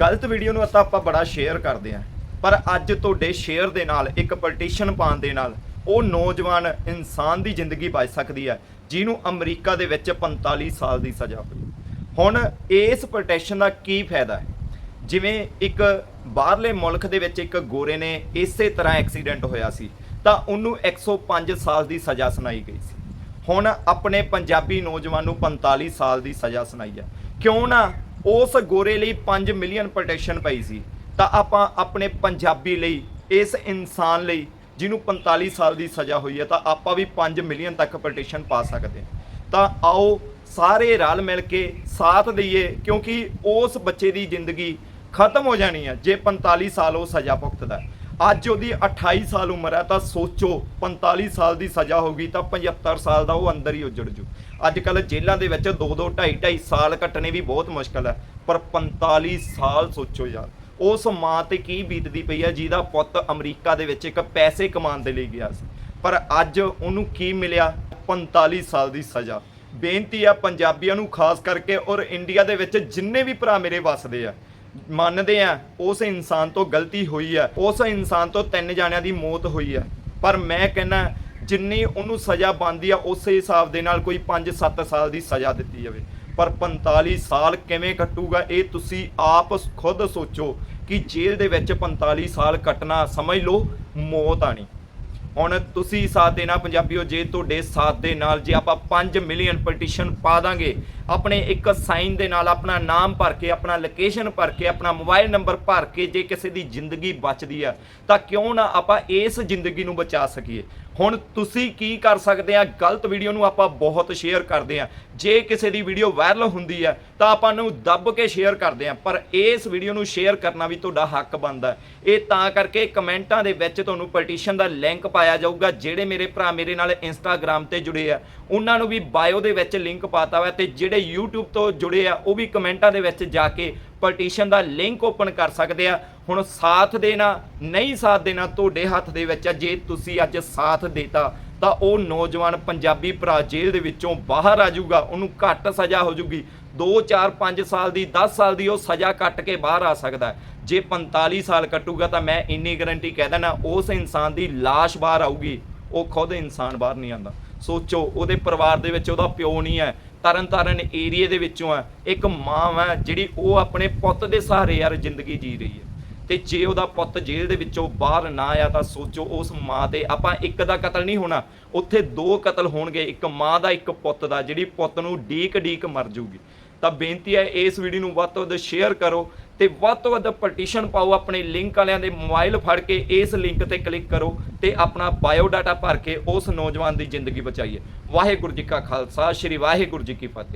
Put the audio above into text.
ਗਲਤ ਵੀਡੀਓ ਨੂੰ ਤਾਂ ਆਪਾਂ ਬੜਾ ਸ਼ੇਅਰ ਕਰਦੇ ਆਂ ਪਰ ਅੱਜ ਤੁਹਾਡੇ ਸ਼ੇਅਰ ਦੇ ਨਾਲ, ਇੱਕ ਪਟੀਸ਼ਨ ਪਾਉਣ ਦੇ ਨਾਲ, ਉਹ ਨੌਜਵਾਨ ਇਨਸਾਨ ਦੀ ਜ਼ਿੰਦਗੀ ਬਚ ਸਕਦੀ ਹੈ, ਜਿਹਨੂੰ ਅਮਰੀਕਾ ਦੇ ਵਿੱਚ 45 ਸਾਲ ਦੀ ਸਜ਼ਾ ਹੋਈ। ਹੁਣ ਇਸ ਪਟੀਸ਼ਨ ਦਾ ਕੀ ਫਾਇਦਾ ਹੈ? ਜਿਵੇਂ ਇੱਕ ਬਾਹਰਲੇ ਮੁਲਕ ਦੇ ਵਿੱਚ ਇੱਕ ਗੋਰੇ ਨੇ ਇਸੇ ਤਰ੍ਹਾਂ ਐਕਸੀਡੈਂਟ ਹੋਇਆ ਸੀ, ਤਾਂ ਉਹਨੂੰ 105 ਸਾਲ ਦੀ ਸਜ਼ਾ ਸੁਣਾਈ ਗਈ ਸੀ। ਹੁਣ ਆਪਣੇ ਪੰਜਾਬੀ ਨੌਜਵਾਨ ਨੂੰ 45 ਸਾਲ ਦੀ ਸਜ਼ਾ ਸੁਣਾਈ ਹੈ। ਕਿਉਂ ਨਾ ਉਸ ਗੋਰੇ ਲਈ 5 ਮਿਲੀਅਨ ਪਟੀਸ਼ਨ ਪਈ ਸੀ। ਤਾਂ ਆਪਾਂ ਆਪਣੇ ਪੰਜਾਬੀ ਲਈ, ਇਸ ਇਨਸਾਨ ਲਈ, ਜਿਹਨੂੰ 45 ਸਾਲ ਦੀ ਸਜ਼ਾ ਹੋਈ ਹੈ, ਤਾਂ ਆਪਾਂ ਵੀ 5 ਮਿਲੀਅਨ ਤੱਕ ਪਟੀਸ਼ਨ ਪਾ ਸਕਦੇ ਹਾਂ। ਤਾਂ ਆਓ ਸਾਰੇ ਰਲ ਮਿਲ ਕੇ ਸਾਥ ਦਈਏ, ਕਿਉਂਕਿ ਉਸ ਬੱਚੇ ਦੀ ਜ਼ਿੰਦਗੀ ਖਤਮ ਹੋ ਜਾਣੀ ਹੈ, ਜੇ 45 ਸਾਲ ਉਹ ਸਜ਼ਾ ਭੁਗਤਦਾ ਅੱਜ ਉਹਦੀ 28 ਸਾਲ ਉਮਰ ਹੈ, ਤਾਂ ਸੋਚੋ 45 ਸਾਲ ਦੀ ਸਜ਼ਾ ਹੋਗੀ ਤਾਂ 75 ਸਾਲ ਦਾ ਉਹ ਅੰਦਰ ਹੀ ਉਜੜ ਜੂ। ਅੱਜ ਕੱਲ ਜੇਲ੍ਹਾਂ ਦੇ ਵਿੱਚ 2 2 2.5 2.5 ਸਾਲ ਕੱਟਣੇ ਵੀ ਬਹੁਤ ਮੁਸ਼ਕਲ ਹੈ, ਪਰ 45 ਸਾਲ ਸੋਚੋ ਯਾਰ। ਉਸ ਮਾਂ ਤੇ ਕੀ ਬੀਤਦੀ ਪਈ ਹੈ, ਜਿਹਦਾ ਪੁੱਤ ਅਮਰੀਕਾ ਦੇ ਵਿੱਚ ਇੱਕ ਪੈਸੇ ਕਮਾਉਣ ਦੇ ਲਈ ਗਿਆ ਸੀ। ਪਰ ਅੱਜ ਉਹਨੂੰ ਕੀ ਮਿਲਿਆ? 45 ਸਾਲ ਦੀ ਸਜ਼ਾ। ਬੇਨਤੀ ਆ ਪੰਜਾਬੀਆਂ ਨੂੰ, ਖਾਸ ਕਰਕੇ ਔਰ ਇੰਡੀਆ ਦੇ ਵਿੱਚ ਜਿੰਨੇ ਵੀ ਭਰਾ ਮੇਰੇ ਵੱਸਦੇ ਆ ਮੰਨਦੇ ਆ, ਉਸ ਇਨਸਾਨ ਤੋਂ ਗਲਤੀ ਹੋਈ ਹੈ ਉਸ ਇਨਸਾਨ ਤੋਂ ਤਿੰਨ ਜਾਣਿਆਂ ਦੀ ਮੌਤ ਹੋਈ ਹੈ ਪਰ ਮੈਂ ਕਹਿੰਦਾ, ਜਿੰਨੀ ਉਹਨੂੰ ਸਜ਼ਾ ਬਣਦੀ ਆ, ਉਸੇ ਹਿਸਾਬ ਦੇ ਨਾਲ ਕੋਈ 5-7 ਸਾਲ ਦੀ ਸਜ਼ਾ ਦਿੱਤੀ ਜਾਵੇ। ਪਰ 45 ਸਾਲ ਕਿਵੇਂ ਕੱਟੂਗਾ, ਇਹ ਤੁਸੀਂ ਆਪ ਖੁਦ ਸੋਚੋ ਕਿ ਜੇਲ੍ਹ ਦੇ ਵਿੱਚ 45 ਸਾਲ ਕੱਟਣਾ, ਸਮਝ ਲਓ, ਮੌਤ ਆਣੀ। ਹੁਣ ਤੁਸੀਂ ਸਾਥ ਦੇਣਾ ਪੰਜਾਬੀਓ, ਜੇ ਤੁਹਾਡੇ ਸਾਥ ਦੇ ਨਾਲ ਜੇ ਆਪਾਂ 5 ਮਿਲੀਅਨ ਪਟੀਸ਼ਨ ਪਾ ਦਾਂਗੇ ਆਪਣੇ ਇੱਕ ਸਾਈਨ ਦੇ ਨਾਲ ਆਪਣਾ ਨਾਮ ਭਰ ਕੇ, ਆਪਣਾ ਲੋਕੇਸ਼ਨ ਭਰ ਕੇ, ਆਪਣਾ ਮੋਬਾਈਲ ਨੰਬਰ ਭਰ ਕੇ ਜੇ ਕਿਸੇ ਦੀ ਜ਼ਿੰਦਗੀ ਬਚਦੀ ਆ, ਤਾਂ ਕਿਉਂ ਨਾ ਆਪਾਂ ਇਸ ਜ਼ਿੰਦਗੀ ਨੂੰ ਬਚਾ ਸਕੀਏ। ਹੁਣ ਤੁਸੀਂ ਕੀ ਕਰ ਸਕਦੇ ਆ? ਗਲਤ ਵੀਡੀਓ ਨੂੰ ਆਪਾਂ ਬਹੁਤ ਸ਼ੇਅਰ ਕਰਦੇ ਆ। ਜੇ ਕਿਸੇ ਦੀ ਵੀਡੀਓ ਵਾਇਰਲ ਹੁੰਦੀ ਆ, ਤਾਂ ਆਪਾਂ ਨੂੰ ਦੱਬ ਕੇ ਸ਼ੇਅਰ ਕਰਦੇ ਆ। ਪਰ ਇਸ ਵੀਡੀਓ ਨੂੰ ਸ਼ੇਅਰ ਕਰਨਾ ਵੀ ਤੁਹਾਡਾ ਹੱਕ ਬਣਦਾ। ਇਹ ਤਾਂ ਕਰਕੇ ਕਮੈਂਟਾਂ ਦੇ ਵਿੱਚ ਤੁਹਾਨੂੰ ਪਟੀਸ਼ਨ ਦਾ ਲਿੰਕ ਪਾਇਆ ਜਾਊਗਾ, ਜਿਹੜੇ ਮੇਰੇ ਭਰਾ ਮੇਰੇ ਨਾਲ ਇੰਸਟਾਗ੍ਰam ਤੇ ਜੁੜੇ ਆ, ਉਹਨਾਂ ਨੂੰ ਵੀ ਬਾਇਓ ਦੇ ਵਿੱਚ ਲਿੰਕ ਪਾਤਾ ਹੋਇਆ ਤੇ ਜਿਹੜੇ YouTube ਤੋਂ ਜੁੜੇ ਆ, ਉਹ ਵੀ ਕਮੈਂਟਾਂ ਦੇ ਵਿੱਚ ਜਾ ਕੇ ਪਟੀਸ਼ਨ ਦਾ ਲਿੰਕ ਓਪਨ ਕਰ ਸਕਦੇ ਆ। ਹੁਣ ਸਾਥ ਦੇਣਾ, ਨਹੀਂ ਸਾਥ ਦੇਣਾ, ਤੁਹਾਡੇ ਹੱਥ ਦੇ ਵਿੱਚ ਆ। ਜੇ ਤੁਸੀਂ ਅੱਜ ਸਾਥ ਦੇਤਾ, ਤਾਂ ਉਹ ਨੌਜਵਾਨ ਪੰਜਾਬੀ ਭਰਾ ਜੇਲ੍ਹ ਦੇ ਵਿੱਚੋਂ ਬਾਹਰ ਆ ਜਾਊਗਾ। ਉਹਨੂੰ ਘੱਟ ਸਜ਼ਾ ਹੋ ਜਾਊਗੀ। 2 4 5 ਸਾਲ ਦੀ 10 ਸਾਲ ਦੀ ਉਹ ਸਜ਼ਾ ਕੱਟ ਕੇ ਬਾਹਰ ਆ ਸਕਦਾ ਜੇ 45 ਸਾਲ ਕੱਟੂਗਾ ਤਾਂ ਮੈਂ ਇੰਨੀ ਗਾਰੰਟੀ ਕਹਿ ਦੇਣਾ ਉਸ ਇਨਸਾਨ ਦੀ ਲਾਸ਼ ਬਾਹਰ ਆਊਗੀ। ਉਹ ਖੁਦ ਇਨਸਾਨ ਬਾਹਰ ਨਹੀਂ ਆਂਦਾ ਸੋਚੋ, ਉਹਦੇ ਪਰਿਵਾਰ ਦੇ ਵਿੱਚ ਉਹਦਾ ਪਿਓ ਨਹੀਂ ਹੈ। ਤਰਨ ਤਾਰਨ ਏਰੀਏ ਦੇ ਵਿੱਚੋਂ ਹੈ। ਇੱਕ ਮਾਂ ਹੈ ਜਿਹੜੀ ਉਹ ਆਪਣੇ ਪੁੱਤ ਦੇ ਸਹਾਰੇ ਯਾਰ ਜ਼ਿੰਦਗੀ ਜੀ ਰਹੀ ਹੈ। ਤੇ ਜੇ ਉਹਦਾ ਪੁੱਤ ਜੇਲ੍ਹ ਦੇ ਵਿੱਚੋਂ ਬਾਹਰ ਨਾ ਆਇਆ ਤਾਂ ਸੋਚੋ ਉਸ ਮਾਂ ਤੇ ਆਪਾਂ ਇੱਕ ਦਾ ਕਤਲ ਨਹੀਂ ਹੋਣਾ। ਉੱਥੇ ਦੋ ਕਤਲ ਹੋਣਗੇ, ਇੱਕ ਮਾਂ ਦਾ, ਇੱਕ ਪੁੱਤ ਦਾ, ਜਿਹੜੀ ਪੁੱਤ ਨੂੰ ਡੀਕ ਡੀਕ ਮਰ ਜਾਊਗੀ। ਤਾਂ ਬੇਨਤੀ ਹੈ ਇਸ ਵੀਡੀਓ ਨੂੰ ਵੱਧ ਤੋਂ ਵੱਧ ਸ਼ੇਅਰ ਕਰੋ। ਤੇ ਵੱਧ ਤੋਂ ਵੱਧ ਪਟੀਸ਼ਨ ਪਾਓ ਆਪਣੇ ਲਿੰਕ ਵਾਲਿਆਂ ਦੇ ਮੋਬਾਈਲ ਫੜ ਕੇ, ਇਸ ਲਿੰਕ ਤੇ ਕਲਿੱਕ ਕਰੋ ਤੇ ਆਪਣਾ ਬਾਇਓ ਡਾਟਾ ਭਰ ਕੇ ਉਸ ਨੌਜਵਾਨ ਦੀ ਜ਼ਿੰਦਗੀ ਬਚਾਈਏ। ਵਾਹਿਗੁਰੂ ਜੀ ਕਾ ਖਾਲਸਾ, ਸ੍ਰੀ ਵਾਹਿਗੁਰੂ ਜੀ ਕੀ ਫਤਿਹ।